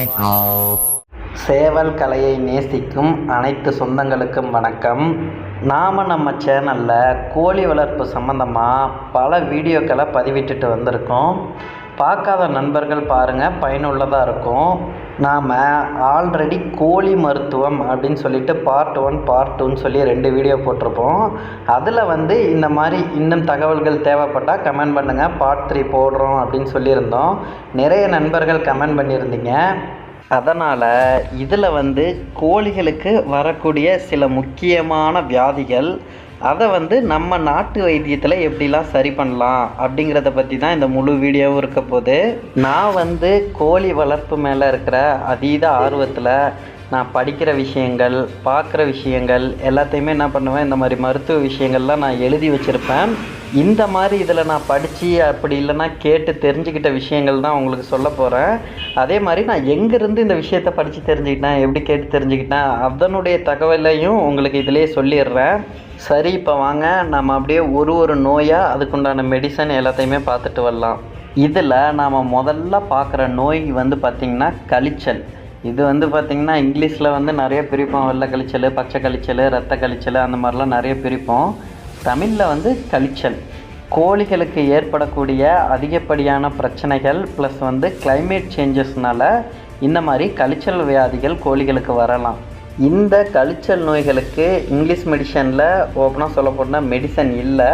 sign of சேவல் கலையை நேசிக்கும் அனைத்து சொந்தங்களுக்கும் வணக்கம். நாம் நம்ம சேனலில் கோழி வளர்ப்பு சம்மந்தமாக பல வீடியோக்களை பதிவிட்டுட்டு வந்திருக்கோம். பார்க்காத நண்பர்கள் பாருங்கள் பயனுள்ளதாக இருக்கும். நாம் ஆல்ரெடி கோழி மருத்துவம் அப்படின்னு சொல்லிட்டு பார்ட் ஒன் பார்ட் டூன்னு சொல்லி ரெண்டு வீடியோ போட்டிருப்போம். அதில் வந்து இந்த மாதிரி இன்னும் தகவல்கள் தேவைப்பட்டால் கமெண்ட் பண்ணுங்கள் பார்ட் த்ரீ போடுறோம் அப்படின்னு சொல்லியிருந்தோம். நிறைய நண்பர்கள் கமெண்ட் பண்ணியிருந்தீங்க. அதனால் இதில் வந்து கோழிகளுக்கு வரக்கூடிய சில முக்கியமான வியாதிகள் அதை வந்து நம்ம நாட்டு வைத்தியத்தில் எப்படிலாம் சரி பண்ணலாம் அப்படிங்கிறத பற்றி தான் இந்த முழு வீடியோவும் இருக்க போது நான் வந்து கோழி வளர்ப்பு மேலே இருக்கிற அதீத ஆர்வத்தில் நான் படிக்கிற விஷயங்கள் பார்க்குற விஷயங்கள் எல்லாத்தையுமே என்ன பண்ணுவேன்? இந்த மாதிரி மருத்துவ விஷயங்கள்லாம் நான் எழுதி வச்சுருப்பேன். இந்த மாதிரி இதில் நான் படித்து அப்படி இல்லைன்னா கேட்டு தெரிஞ்சுக்கிட்ட விஷயங்கள் தான் உங்களுக்கு சொல்ல போகிறேன் அதே மாதிரி நான் எங்கேருந்து இந்த விஷயத்தை படித்து தெரிஞ்சுக்கிட்டேன் எப்படி கேட்டு தெரிஞ்சுக்கிட்டேன் அதனுடைய தகவலையும் உங்களுக்கு இதிலே சொல்லிடுறேன். சரி இப்போ வாங்க. நம்ம அப்படியே ஒரு ஒரு நோயாக அதுக்குண்டான மெடிசன் எல்லாத்தையுமே பார்த்துட்டு வரலாம். இதில் நாம் முதல்ல பார்க்குற நோய் வந்து பார்த்திங்கன்னா கழிச்சல். இது வந்து பார்த்திங்கன்னா இங்கிலீஷில் வந்து நிறைய பிரிப்போம். வெள்ளை கழிச்சல் பச்சை கழிச்சல் ரத்த கழிச்சல் அந்த மாதிரிலாம் நிறைய பிரிப்போம். தமிழில் வந்து கழிச்சல். கோழிகளுக்கு ஏற்படக்கூடிய அதிகப்படியான பிரச்சனைகள் ப்ளஸ் வந்து கிளைமேட் சேஞ்சஸ்னால இந்த மாதிரி கழிச்சல் வியாதிகள் கோழிகளுக்கு வரலாம். இந்த கழிச்சல் நோய்களுக்கு இங்கிலீஷ் மெடிசனில் ஓப்பனாக சொல்ல போனால் மெடிசன் இல்லை.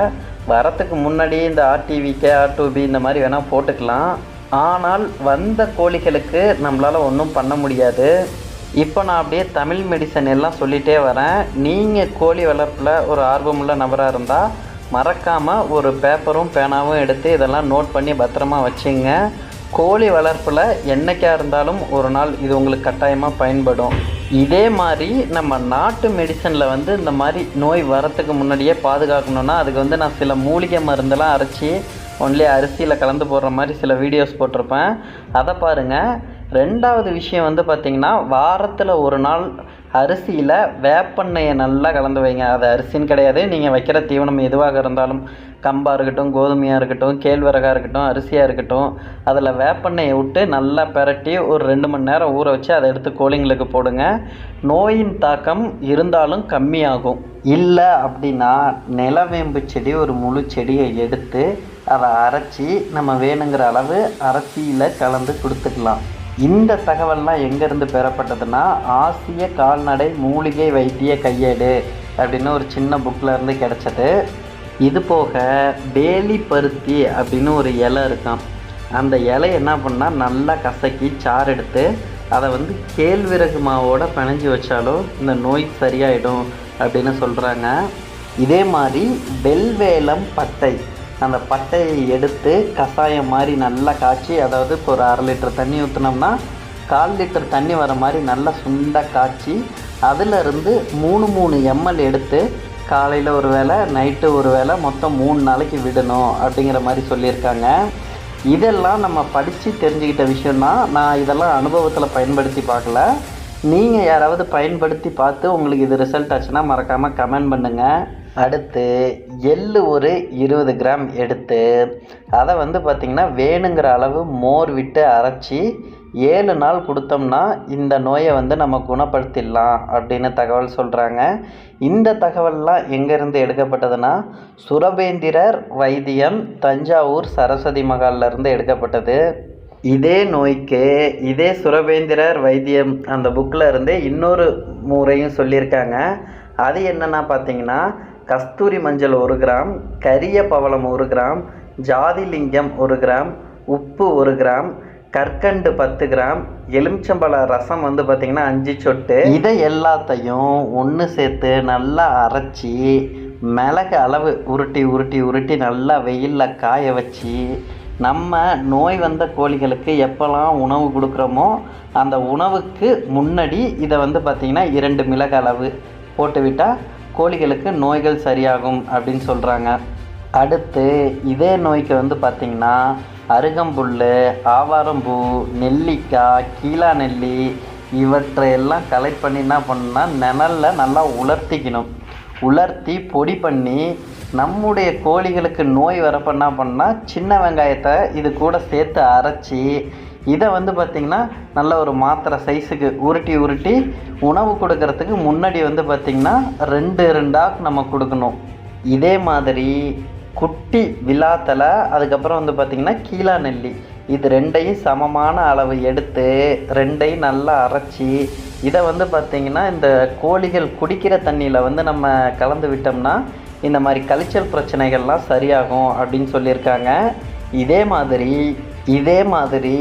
வரத்துக்கு முன்னாடியே இந்த ஆர்டிவிகே ஆர்டூபி இந்த மாதிரி வேணால் போட்டுக்கலாம். ஆனால் வந்த கோழிகளுக்கு நம்மளால் ஒன்றும் பண்ண முடியாது. இப்போ நான் அப்படியே தமிழ் மெடிசன் எல்லாம் சொல்லிகிட்டே வரேன். நீங்கள் கோழி வளர்ப்பில் ஒரு ஆர்வமுள்ள நபராக இருந்தால் மறக்காமல் ஒரு பேப்பரும் பேனாவும் எடுத்து இதெல்லாம் நோட் பண்ணி பத்திரமா வச்சுங்க. கோழி வளர்ப்பில் என்றைக்காக இருந்தாலும் ஒரு நாள் இது உங்களுக்கு கட்டாயமாக பயன்படும். இதே மாதிரி நம்ம நாட்டு மெடிசனில் வந்து இந்த மாதிரி நோய் வரத்துக்கு முன்னாடியே பாதுகாக்கணுன்னா அதுக்கு வந்து நான் சில மூலிகை மருந்தெல்லாம் அரைச்சி ஒன்லி அரிசியில் கலந்து போடுற மாதிரி சில வீடியோஸ் போட்டிருப்பேன். அதை பாருங்கள் ரெண்டாவது விஷயம் வந்து பார்த்திங்கன்னா வாரத்தில் ஒரு நாள் அரிசியில் வேப்பெண்ணெயை நல்லா கலந்து வைங்க. அது அரிசின்னு கிடையாது. நீங்கள் வைக்கிற தீவனம் எதுவாக இருந்தாலும் கம்பாக இருக்கட்டும் கோதுமையாக இருக்கட்டும் கேழ்வரகாக இருக்கட்டும் அரிசியாக இருக்கட்டும் அதில் வேப்பெண்ணெயை விட்டு நல்லா பெரட்டி ஒரு ரெண்டு மணி நேரம் ஊற வச்சு அதை எடுத்து கோழிங்களுக்கு போடுங்க. நோயின் தாக்கம் இருந்தாலும் கம்மியாகும். இல்லை அப்படின்னா நிலவேம்பு செடி ஒரு முழு செடியை எடுத்து அதை அரைச்சி நம்ம வேணுங்கிற அளவு அரிசியில் கலந்து கொடுத்துக்கலாம். இந்த தகவல்லாம் எங்கேருந்து பெறப்பட்டதுன்னா ஆசிய கால்நடை மூலிகை வைத்திய கையேடு அப்படின்னு ஒரு சின்ன புக்கில் இருந்து கிடச்சது. இது போக வேலி பருத்தி அப்படின்னு ஒரு இலை இருக்கும். அந்த இலை என்ன பண்ணால் நல்லா கசக்கி சாறு எடுத்து அதை வந்து கேழ்விறகு மாவோட பிணைஞ்சு வச்சாலும் இந்த நோய் சரியாயிடும் அப்படின்னு சொல்கிறாங்க இதே மாதிரி வெல்வேலம் பட்டை அந்த பட்டையை எடுத்து கஷாயம் மாதிரி நல்லா காய்ச்சி அதாவது இப்போ ஒரு அரை லிட்டர் தண்ணி ஊற்றினோம்னா கால் லிட்டர் தண்ணி வர மாதிரி நல்லா சுண்டாக காய்ச்சி அதிலிருந்து மூணு மூணு எம்எல் எடுத்து காலையில் ஒரு வேளை நைட்டு ஒரு வேளை மொத்தம் மூணு நாளைக்கு விடணும் அப்படிங்கிற மாதிரி சொல்லியிருக்காங்க. இதெல்லாம் நம்ம படித்து தெரிஞ்சுக்கிட்ட விஷயம்னா நான் இதெல்லாம் அனுபவத்தில் பயன்படுத்தி பார்க்கல. நீங்கள் யாராவது பயன்படுத்தி பார்த்து உங்களுக்கு இது ரிசல்ட் ஆச்சுன்னா மறக்காமல் கமெண்ட் பண்ணுங்கள் அடுத்து எள்ளு ஒரு இருபது கிராம் எடுத்து அதை வந்து பார்த்திங்கன்னா வேணுங்கிற அளவு மோர் விட்டு அரைச்சி ஏழு நாள் கொடுத்தோம்னா இந்த நோயை வந்து நம்ம குணப்படுத்திடலாம் அப்படின்னு தகவல் சொல்கிறாங்க இந்த தகவல்லாம் எங்கேருந்து எடுக்கப்பட்டதுன்னா சுரபேந்திரர் வைத்தியம் தஞ்சாவூர் சரஸ்வதி மகால்ல இருந்து எடுக்கப்பட்டது. இதே நோய்க்கு இதே சுரபேந்திரர் வைத்தியம் அந்த புக்கில் இருந்து இன்னொரு முறையும் சொல்லியிருக்காங்க. அது என்னென்னா பார்த்தீங்கன்னா கஸ்தூரி மஞ்சள் ஒரு கிராம் கரிய பவளம் ஒரு கிராம் ஜாதிலிங்கம் ஒரு கிராம் உப்பு ஒரு கிராம் கற்கண்டு பத்து கிராம் எலுமிச்சம்பழ ரசம் வந்து பார்த்திங்கன்னா அஞ்சு சொட்டு. இதை எல்லாத்தையும் ஒன்று சேர்த்து நல்லா அரைச்சி மிளகு அளவு உருட்டி உருட்டி உருட்டி நல்லா வெயிலில் காய வச்சு நம்ம நோய் வந்த கோழிகளுக்கு எப்போல்லாம் உணவு கொடுக்குறோமோ அந்த உணவுக்கு முன்னாடி இதை வந்து பார்த்திங்கன்னா இரண்டு மிளகு அளவு போட்டு விட்டால் கோழிகளுக்கு நோய்கள் சரியாகும் அப்படின்னு சொல்கிறாங்க அடுத்து இதே நோய்க்கு வந்து பார்த்திங்கன்னா அருகம்புல் ஆவாரம்பூ நெல்லிக்காய் கீழா நெல்லி இவற்றையெல்லாம் கலெக்ட் பண்ணி என்ன பண்ணுன்னா நிழலில் நல்லா உலர்த்திக்கணும். உலர்த்தி பொடி பண்ணி நம்முடைய கோழிகளுக்கு நோய் வரப்ப என்ன பண்ணால் சின்ன வெங்காயத்தை இது கூட சேர்த்து அரைச்சி இதை வந்து பார்த்திங்கன்னா நல்ல ஒரு மாத்திரை சைஸுக்கு உருட்டி உருட்டி உணவு கொடுக்கறதுக்கு முன்னாடி வந்து பார்த்திங்கன்னா ரெண்டு ரெண்டாக நம்ம கொடுக்கணும். இதே மாதிரி குட்டி விழாத்தலை அதுக்கப்புறம் வந்து பார்த்திங்கன்னா கீழா நெல்லி. இது ரெண்டையும் சமமான அளவு எடுத்து ரெண்டையும் நல்லா அரைச்சி இதை வந்து பார்த்திங்கன்னா இந்த கோழிகள் குடிக்கிற தண்ணியில் வந்து நம்ம கலந்து விட்டோம்னா இந்த மாதிரி கழிச்சல் பிரச்சனைகள்லாம் சரியாகும் அப்படின்னு சொல்லியிருக்காங்க. இதே மாதிரி இதே மாதிரி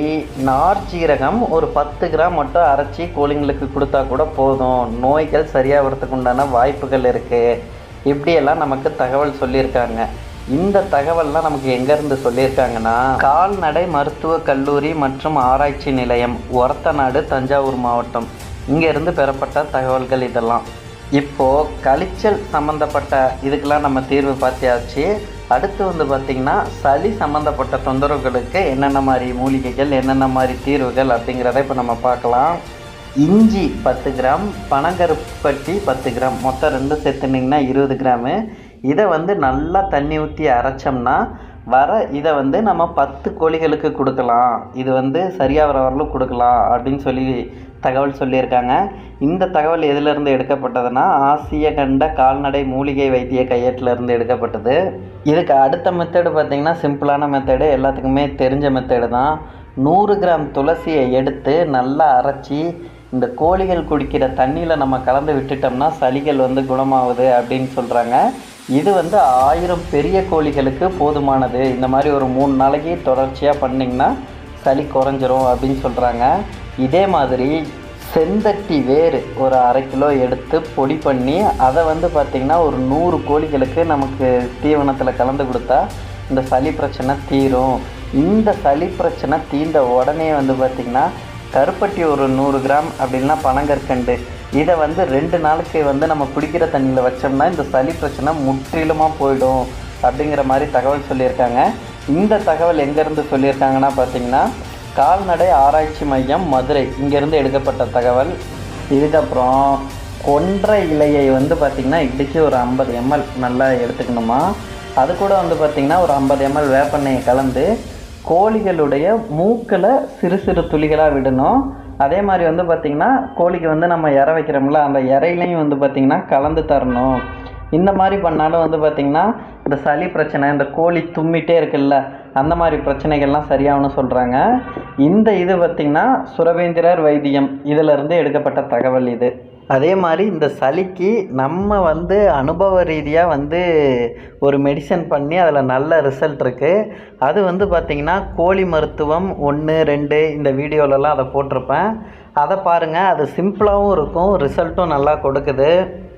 நார்ஜீரகம் ஒரு பத்து கிராம் மட்டும் அரைச்சி கோழிங்களுக்கு கொடுத்தா கூட போதும். நோய்கள் சரியாகிறதுக்கு உண்டான வாய்ப்புகள் இருக்குது இப்படியெல்லாம் நமக்கு தகவல் சொல்லியிருக்காங்க. இந்த தகவல்லாம் நமக்கு எங்கேருந்து சொல்லியிருக்காங்கன்னா கால்நடை மருத்துவக் கல்லூரி மற்றும் ஆராய்ச்சி நிலையம் ஒரத்தநாடு தஞ்சாவூர் மாவட்டம். இங்கேருந்து பெறப்பட்ட தகவல்கள் இதெல்லாம். இப்போது கழிச்சல் சம்மந்தப்பட்ட இதுக்கெல்லாம் நம்ம தீர்வு பார்த்தியாச்சு. அடுத்து வந்து பார்த்திங்கன்னா சளி சம்மந்தப்பட்ட தொந்தரவுகளுக்கு என்னென்ன மாதிரி மூலிகைகள் என்னென்ன மாதிரி தீர்வுகள் அப்படிங்கிறத இப்போ நம்ம பார்க்கலாம். இஞ்சி பத்து கிராம் பனங்கருப்பட்டி பத்து கிராம். மொத்தம் ரெண்டு சேர்த்துனிங்கன்னா இருபது கிராமு. இதை வந்து நல்லா தண்ணி ஊற்றி அரைச்சோம்னா வர இதை வந்து நம்ம பத்து கோழிகளுக்கு கொடுக்கலாம். இது வந்து சரியாக வர வரலும் கொடுக்கலாம் அப்படின்னு சொல்லி தகவல் சொல்லியிருக்காங்க. இந்த தகவல் எதிலிருந்து எடுக்கப்பட்டதுன்னா ஆசிய கண்ட கால்நடை மூலிகை வைத்திய கையேட்டிலிருந்து எடுக்கப்பட்டது. இதுக்கு அடுத்த மெத்தடு பார்த்திங்கன்னா சிம்பிளான மெத்தடு எல்லாத்துக்குமே தெரிஞ்ச மெத்தடு தான். நூறு கிராம் துளசியை எடுத்து நல்லா அரைச்சி இந்த கோழிகள் குடிக்கிற தண்ணியில் நம்ம கலந்து விட்டுட்டோம்னா சளிகள் வந்து குணமாகுது அப்படின்னு சொல்கிறாங்க இது வந்து ஆயிரம் பெரிய கோழிகளுக்கு போதுமானது. இந்த மாதிரி ஒரு மூணு நாளைக்கு தொடர்ச்சியாக பண்ணிங்கன்னா சளி குறைஞ்சிரும் அப்படின்னு சொல்கிறாங்க இதே மாதிரி செந்தட்டி வேர் ஒரு அரை கிலோ எடுத்து பொடி பண்ணி அதை வந்து பார்த்திங்கன்னா ஒரு நூறு கோழிகளுக்கு நமக்கு தீவனத்தில் கலந்து கொடுத்தா இந்த சளி பிரச்சனை தீரும். இந்த சளி பிரச்சனை தீர்ந்த உடனே வந்து பார்த்திங்கன்னா கருப்பட்டி ஒரு நூறு கிராம் அப்படின்னா பனங்கற்கண்டு. இதை வந்து ரெண்டு நாளைக்கு வந்து நம்ம குடிக்கிற தண்ணியில் வச்சோம்னா இந்த சளி பிரச்சனை முற்றிலுமாக போயிடும் அப்படிங்கிற மாதிரி தகவல் சொல்லியிருக்காங்க. இந்த தகவல் எங்கேருந்து சொல்லியிருக்காங்கன்னா பார்த்தீங்கன்னா கால்நடை ஆராய்ச்சி மையம் மதுரை. இங்கேருந்து எடுக்கப்பட்ட தகவல். இதுக்கப்புறம் கொன்றை இலையை வந்து பார்த்திங்கன்னா இடிச்சு ஒரு ஐம்பது எம்எல் நல்லா எடுத்துக்கணுமா? அது கூட வந்து பார்த்திங்கன்னா ஒரு ஐம்பது எம்எல் வேப்பெண்ணெயை கலந்து கோழிகளுடைய மூக்கில் சிறு சிறு துளிகளாக விடணும். அதே மாதிரி வந்து பார்த்திங்கன்னா கோழிக்கு வந்து நம்ம இற வைக்கிறோம்ல அந்த இறையிலையும் வந்து பார்த்திங்கன்னா கலந்து தரணும். இந்த மாதிரி பண்ணாலும் வந்து பார்த்திங்கன்னா இந்த சளி பிரச்சனை இந்த கோழி தும்மிட்டே இருக்குல்ல அந்த மாதிரி பிரச்சனைகள்லாம் சரியாகும்னு சொல்கிறாங்க இந்த இது பார்த்திங்கன்னா சுரவேந்திரர் வைத்தியம் இதிலிருந்து எடுக்கப்பட்ட தகவல் இது. அதே மாதிரி இந்த சளிக்கு நம்ம வந்து அனுபவ ரீதியாக வந்து ஒரு மெடிசன் பண்ணி அதில் நல்ல ரிசல்ட் இருக்குது அது வந்து பார்த்திங்கன்னா கோழி மருத்துவம் ஒன்று ரெண்டு இந்த வீடியோலலாம் அதை போட்டிருப்பேன். அதை பாருங்கள் அது சிம்பிளாகவும் இருக்கும் ரிசல்ட்டும் நல்லா கொடுக்குது.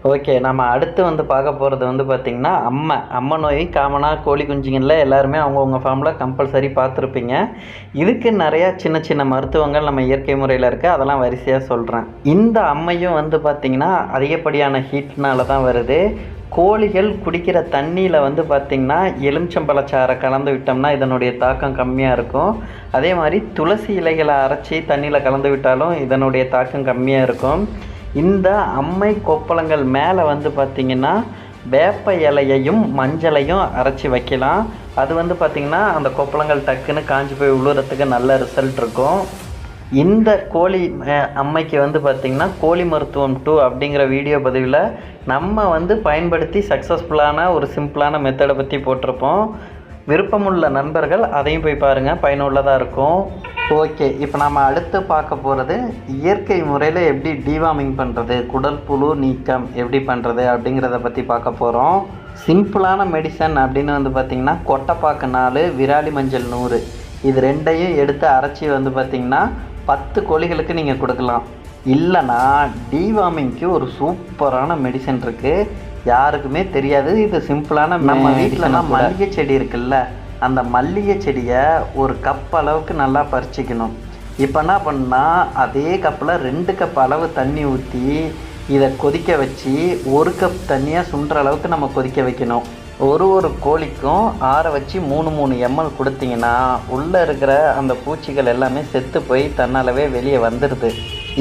ஓகே நம்ம அடுத்து வந்து பார்க்க போகிறது வந்து பார்த்திங்கன்னா அம்மை. அம்மை நோய் காமனாக கோழி குஞ்சுங்களில் எல்லாருமே அவங்கவுங்க ஃபார்மில் கம்பல்சரி பார்த்துருப்பீங்க. இதுக்கு நிறையா சின்ன சின்ன மருத்துவங்கள் நம்ம இயற்கை முறையில் இருக்குது அதெல்லாம் வரிசையாக சொல்கிறேன் இந்த அம்மையும் வந்து பார்த்திங்கன்னா அதிகப்படியான ஹீட்னால தான் வருது. கோழிகள் குடிக்கிற தண்ணியில் வந்து பார்த்திங்கன்னா எலுமிச்சம்பழச்சாரை கலந்து விட்டோம்னா இதனுடைய தாக்கம் கம்மியாக இருக்கும். அதே மாதிரி துளசி இலைகளை அரைச்சி தண்ணியில் கலந்து விட்டாலும் இதனுடைய தாக்கம் கம்மியாக இருக்கும். இந்த அம்மை கொப்பளங்கள் மேலே வந்து பார்த்திங்கன்னா வேப்ப இலையையும் மஞ்சளையும் அரைச்சி வைக்கலாம். அது வந்து பார்த்திங்கன்னா அந்த கொப்பளங்கள் டக்குன்னு காஞ்சி போய் விழுறதுக்கு நல்ல ரிசல்ட் இருக்கும். இந்த கோழி அம்மைக்கு வந்து பார்த்திங்கன்னா கோழி மருத்துவம் டூ அப்படிங்கிற வீடியோ பதிவில் நம்ம வந்து பயன்படுத்தி சக்ஸஸ்ஃபுல்லான ஒரு சிம்பிளான மெத்தடை பற்றி போட்டிருப்போம். விருப்பமுள்ள நண்பர்கள் அதையும் போய் பாருங்கள் பயனுள்ளதாக இருக்கும். ஓகே இப்போ நம்ம அடுத்து பார்க்க போகிறது இயற்கை முறையில் எப்படி டிவார்மிங் பண்ணுறது குடல் புழு நீக்கம் எப்படி பண்ணுறது அப்படிங்கிறத பற்றி பார்க்க போகிறோம் சிம்பிளான மெடிசன் அப்படின்னு வந்து பார்த்திங்கன்னா கொட்டைப்பாக்கு நாலு விராலி மஞ்சள் நூறு. இது ரெண்டையும் எடுத்து அரைச்சி வந்து பார்த்திங்கன்னா பத்து கோழிகளுக்கு நீங்கள் கொடுக்கலாம். இல்லைனா டிவார்மிங்க்கு ஒரு சூப்பரான மெடிசன் இருக்குது யாருக்குமே தெரியாது. இது சிம்பிளான நம்ம வீட்டிலலாம் மல்லிகை செடி இருக்குல்ல அந்த மல்லிகை செடியை ஒரு கப் அளவுக்கு நல்லா பறிச்சிக்கணும். இப்போ என்ன பண்ணால் அதே கப்பில் ரெண்டு கப் அளவு தண்ணி ஊற்றி இதை கொதிக்க வச்சு ஒரு கப் தண்ணியாக சுண்டுற அளவுக்கு நம்ம கொதிக்க வைக்கணும். ஒரு ஒரு கோழிக்கும் ஆற வச்சு மூணு மூணு எம்எல் கொடுத்தீங்கன்னா உள்ளே இருக்கிற அந்த பூச்சிகள் எல்லாமே செத்து போய் தன்னாலவே வெளியே வந்துடுது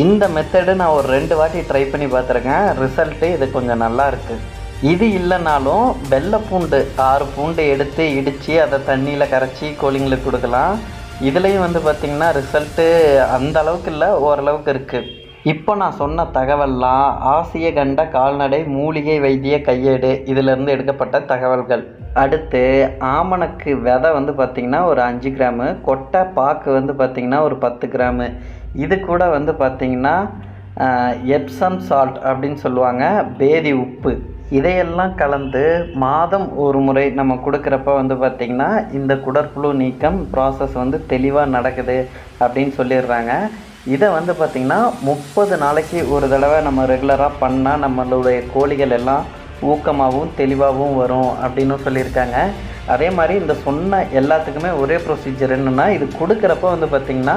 இந்த மெத்தடு நான் ஒரு ரெண்டு வாட்டி ட்ரை பண்ணி பார்த்துருக்கேன். ரிசல்ட்டு இது கொஞ்சம் நல்லா இருக்குது இது இல்லைனாலும் வெள்ளை பூண்டு ஆறு பூண்டு எடுத்து இடித்து அதை தண்ணியில் கரைச்சி கோழிங்களுக்கு கொடுக்கலாம். இதுலேயும் வந்து பார்த்திங்கன்னா ரிசல்ட்டு அந்த அளவுக்கு இல்லை ஓரளவுக்கு இருக்குது இப்போ நான் சொன்ன தகவல்லாம் ஆசிய கண்ட கால்நடை மூலிகை வைத்திய கையேடு இதிலிருந்து எடுக்கப்பட்ட தகவல்கள். அடுத்து ஆமணக்கு விதை வந்து பார்த்திங்கன்னா ஒரு அஞ்சு கிராமு கொட்டை பாக்கு வந்து பார்த்திங்கன்னா ஒரு பத்து கிராமு. இது கூட வந்து பார்த்திங்கன்னா எப்சம் சால்ட் அப்படின்னு சொல்லுவாங்க பேதி உப்பு. இதையெல்லாம் கலந்து மாதம் ஒரு முறை நம்ம கொடுக்குறப்ப வந்து பார்த்திங்கன்னா இந்த குடற்புழு நீக்கம் ப்ராசஸ் வந்து தெளிவாக நடக்குது அப்படின்னு சொல்லிடுறாங்க. இதை வந்து பார்த்திங்கன்னா முப்பது நாளைக்கு ஒரு தடவை நம்ம ரெகுலராக பண்ணால் நம்மளுடைய கோழிகள் எல்லாம் ஊக்கமாகவும் தெளிவாகவும் வரும் அப்படின்னு சொல்லியிருக்காங்க. அதே மாதிரி இந்த சொன்ன எல்லாத்துக்குமே ஒரே ப்ரொசீஜர் என்னென்னா இது கொடுக்குறப்ப வந்து பார்த்திங்கன்னா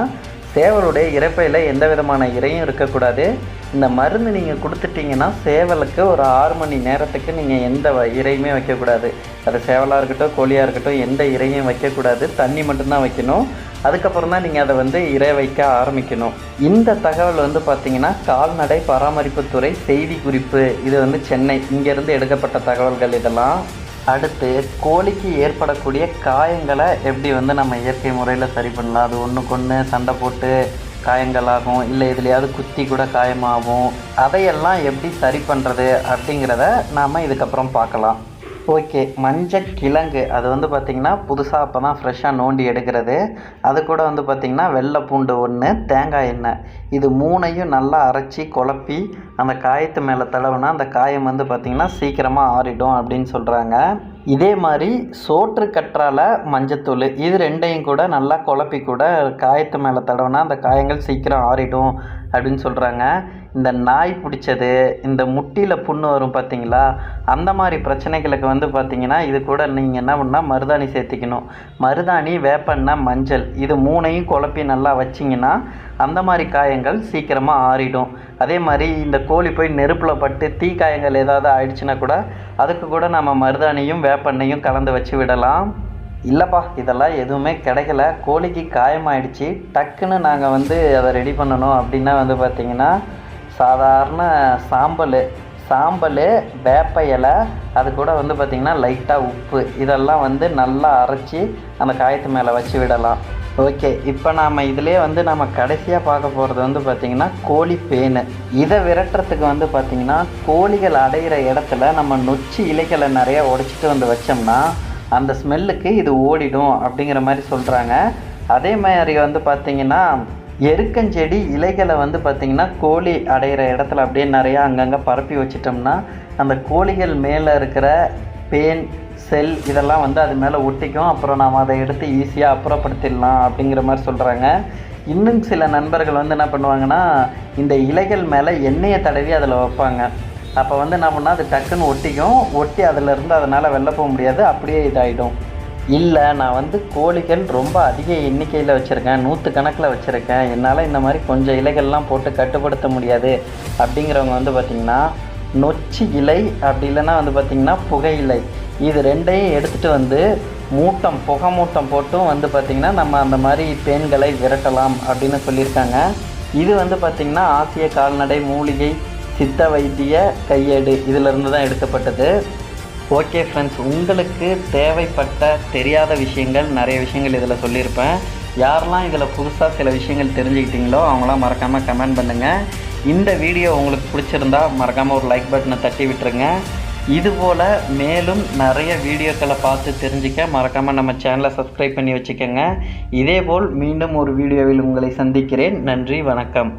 சேவலுடைய இறப்பையில் எந்த விதமான இறையும் இருக்கக்கூடாது. இந்த மருந்து நீங்கள் கொடுத்துட்டீங்கன்னா சேவலுக்கு ஒரு ஆறு மணி நேரத்துக்கு நீங்கள் எந்த வ- இரையுமே வைக்கக்கூடாது. அது சேவலாக இருக்கட்டும் கோழியாக இருக்கட்டும் எந்த இரையும் வைக்கக்கூடாது. தண்ணி மட்டும்தான் வைக்கணும். அதுக்கப்புறம் தான் நீங்கள் அதை வந்து இறை வைக்க ஆரம்பிக்கணும். இந்த தகவல் வந்து பார்த்திங்கன்னா கால்நடை பராமரிப்புத்துறை செய்தி குறிப்பு இது வந்து சென்னை. இங்கேருந்து எடுக்கப்பட்ட தகவல்கள் இதெல்லாம். அடுத்து கோழிக்கு ஏற்படக்கூடிய காயங்களை எப்படி வந்து நம்ம இயற்கை முறையில் சரி பண்ணலாம்? அது ஒன்றுக்கு ஒன்று சண்டை போட்டு காயங்களாகும் இல்லை எதுலையாவது குத்தி கூட காயமாகும். அதையெல்லாம் எப்படி சரி பண்ணுறது அப்படிங்கிறத நாம் இதுக்கப்புறம் பார்க்கலாம். ஓகே மஞ்சள் கிழங்கு. அது வந்து பார்த்திங்கன்னா புதுசாக அப்போ தான் ஃப்ரெஷ்ஷாக நோண்டி எடுக்கிறது. அது கூட வந்து பார்த்திங்கன்னா வெள்ளை பூண்டு ஒன்று தேங்காய் எண்ணெய். இது மூணையும் நல்லா அரைச்சி குழப்பி அந்த காயத்து மேலே தடவுனா அந்த காயம் வந்து பார்த்திங்கன்னா சீக்கிரமாக ஆறிடும் அப்படின்னு சொல்கிறாங்க இதே மாதிரி சோற்று கற்றால மஞ்சத்தூள் இது ரெண்டையும் கூட நல்லா குழப்பி கூட காயத்து மேலே தடவுனா அந்த காயங்கள் சீக்கிரம் ஆறிடும் அப்படின்னு சொல்கிறாங்க இந்த நாய் பிடிச்சது இந்த முட்டியில் புண்ணு வரும் பார்த்தீங்களா அந்த மாதிரி பிரச்சனைகளுக்கு வந்து பார்த்தீங்கன்னா இது கூட நீங்கள் என்ன பண்ணால் மருதாணி சேர்த்திக்கணும். மருதாணி வேப்பெண்ணெய் மஞ்சள் இது மூணையும் குழப்பி நல்லா வச்சிங்கன்னா அந்த மாதிரி காயங்கள் சீக்கிரமாக ஆறிடும். அதே மாதிரி இந்த கோழி போய் நெருப்பில் பட்டு தீ காயங்கள் ஏதாவது ஆயிடுச்சுன்னா கூட அதுக்கு கூட நம்ம மருதாணியும் வேப்பெண்ணையும் கலந்து வச்சு விடலாம். இல்லைப்பா இதெல்லாம் எதுவுமே கிடைக்கல. கோழிக்கு காயமாயிடுச்சு. டக்குன்னு நாங்கள் வந்து அதை ரெடி பண்ணணும் அப்படின்னா வந்து பார்த்திங்கன்னா சாதாரண சாம்பல் சாம்பல் வேப்ப இலை அது கூட வந்து பார்த்திங்கன்னா லைட்டாக உப்பு. இதெல்லாம் வந்து நல்லா அரைச்சி அந்த காயத்து மேலே வச்சு விடலாம். ஓகே இப்போ நாம் இதிலே வந்து நம்ம கடைசியாக பார்க்க போகிறது வந்து பார்த்திங்கன்னா கோழி பேனு. இதை விரட்டுறதுக்கு வந்து பார்த்திங்கன்னா கோழிகள் அடையிற இடத்துல நம்ம நொச்சி இலைகளை நிறையா உடைச்சிட்டு வந்து வச்சோம்னா அந்த ஸ்மெல்லுக்கு இது ஓடிடும் அப்படிங்கிற மாதிரி சொல்கிறாங்க அதே மாதிரி வந்து பார்த்திங்கன்னா எருக்கஞ்செடி இலைகளை வந்து பார்த்திங்கன்னா கோழி அடையிற இடத்துல அப்படியே நிறையா அங்கங்கே பரப்பி வச்சிட்டோம்னா அந்த கோழிகள் மேலே இருக்கிற பேன் செல் இதெல்லாம் வந்து அது மேலே ஒட்டிக்கும். அப்புறம் நாம் அதை எடுத்து ஈஸியாக அப்புறப்படுத்திடலாம் அப்படிங்கிற மாதிரி சொல்கிறாங்க இன்னும் சில நண்பர்கள் வந்து என்ன பண்ணுவாங்கன்னா இந்த இலைகள் மேலே எண்ணெயை தடவி அதில் வைப்பாங்க. அப்போ வந்து என்ன பண்ணால் அது டக்குன்னு ஒட்டிக்கும். ஒட்டி அதிலிருந்து அதனால் வெளில போக முடியாது. அப்படியே இதாகிடும் இல்லை நான் வந்து கோழிகள் ரொம்ப அதிக எண்ணிக்கையில் வச்சுருக்கேன். நூற்று கணக்கில் வச்சுருக்கேன். என்னால் இந்த மாதிரி கொஞ்சம் இலைகள்லாம் போட்டு கட்டுப்படுத்த முடியாது. அப்படிங்கிறவங்க வந்து பார்த்திங்கன்னா நொச்சி இலை அப்படி இல்லைன்னா வந்து பார்த்திங்கன்னா புகையிலை இது ரெண்டையும் எடுத்துகிட்டு வந்து மூட்டம் புகை மூட்டம் போட்டும் வந்து பார்த்திங்கன்னா நம்ம அந்த மாதிரி பேன்களை விரட்டலாம் அப்படின்னு சொல்லியிருக்காங்க. இது வந்து பார்த்திங்கன்னா ஆசிய கால்நடை மூலிகை சித்த வைத்திய கையேடு. இதிலிருந்து தான் எடுக்கப்பட்டது. ஓகே ஃப்ரெண்ட்ஸ் உங்களுக்கு தேவைப்பட்ட தெரியாத விஷயங்கள் நிறைய விஷயங்கள் இதில் சொல்லியிருப்பேன். யாரெல்லாம் இதில் புதுசாக சில விஷயங்கள் தெரிஞ்சுக்கிட்டீங்களோ அவங்களாம் மறக்காமல் கமெண்ட் பண்ணுங்கள் இந்த வீடியோ உங்களுக்கு பிடிச்சிருந்தா மறக்காமல் ஒரு லைக் பட்டனை தட்டி விட்டுருங்க. இதுபோல் மேலும் நிறைய வீடியோக்களை பார்த்து தெரிஞ்சுக்க மறக்காமல் நம்ம சேனலை சப்ஸ்கிரைப் பண்ணி வச்சுக்கோங்க. இதேபோல் மீண்டும் ஒரு வீடியோவில் உங்களை சந்திக்கிறேன். நன்றி வணக்கம்.